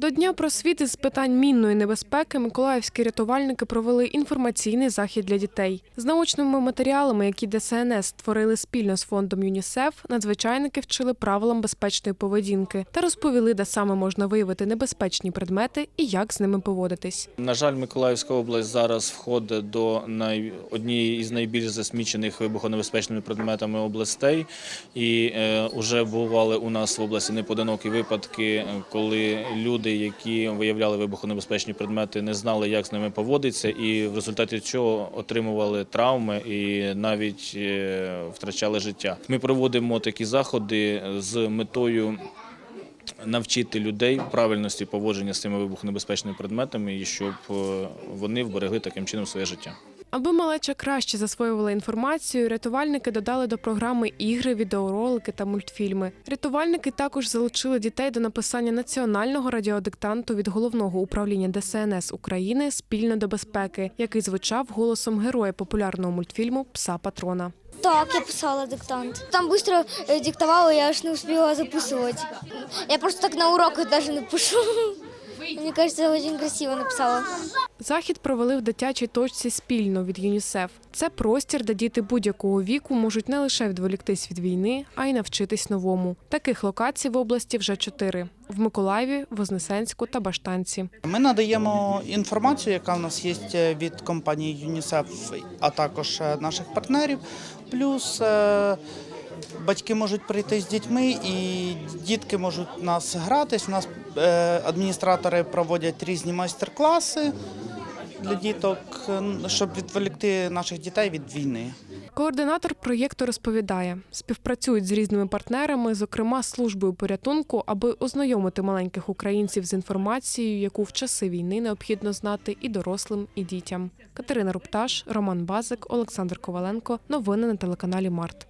До Дня просвіти з питань мінної небезпеки миколаївські рятувальники провели інформаційний захід для дітей. З научними матеріалами, які ДСНС створили спільно з фондом ЮНІСЕФ, надзвичайники вчили правилам безпечної поведінки та розповіли, де саме можна виявити небезпечні предмети і як з ними поводитись. На жаль, Миколаївська область зараз входить до най... однієї із найбільш засмічених вибухонебезпечними предметами областей. І е, вже бували у нас в області неподинокі випадки, е, коли люди, які виявляли вибухонебезпечні предмети, не знали, як з ними поводитися, і в результаті цього отримували травми і навіть е, втрачали життя. Ми проводимо такі заходи з метою навчити людей правильності поводження з цими вибухонебезпечними предметами і щоб е, вони вберегли таким чином своє життя. Аби малеча краще засвоювала інформацію, рятувальники додали до програми ігри, відеоролики та мультфільми. Рятувальники також залучили дітей до написання національного радіодиктанту від головного управління ДСНС України спільно до безпеки, який звучав голосом героя популярного мультфільму Пса Патрона. Так, я писала диктант. Там быстро э, диктовала, я аж не успела записывать. Я просто так на уроках даже не пишу. Мне кажется, очень красиво написала. Захід провели в дитячій точці спільно від ЮНІСЕФ. Це простір, де діти будь-якого віку можуть не лише відволіктись від війни, а й навчитись новому. Таких локацій в області вже чотири: в Миколаєві, Вознесенську та Баштанці. Ми надаємо інформацію, яка в нас є від компанії ЮНІСЕФ, а також е, наших партнерів. Плюс е, батьки можуть прийти з дітьми, і дітки можуть нас гратись. У нас е, адміністратори проводять різні майстер-класи для діток, е, щоб відволікти наших дітей від війни. Координатор проєкту розповідає, співпрацюють з різними партнерами, зокрема службою порятунку, аби ознайомити маленьких українців з інформацією, яку в часи війни необхідно знати і дорослим, і дітям. Катерина Рупташ, Роман Базик, Олександр Коваленко. Новини на телеканалі Март.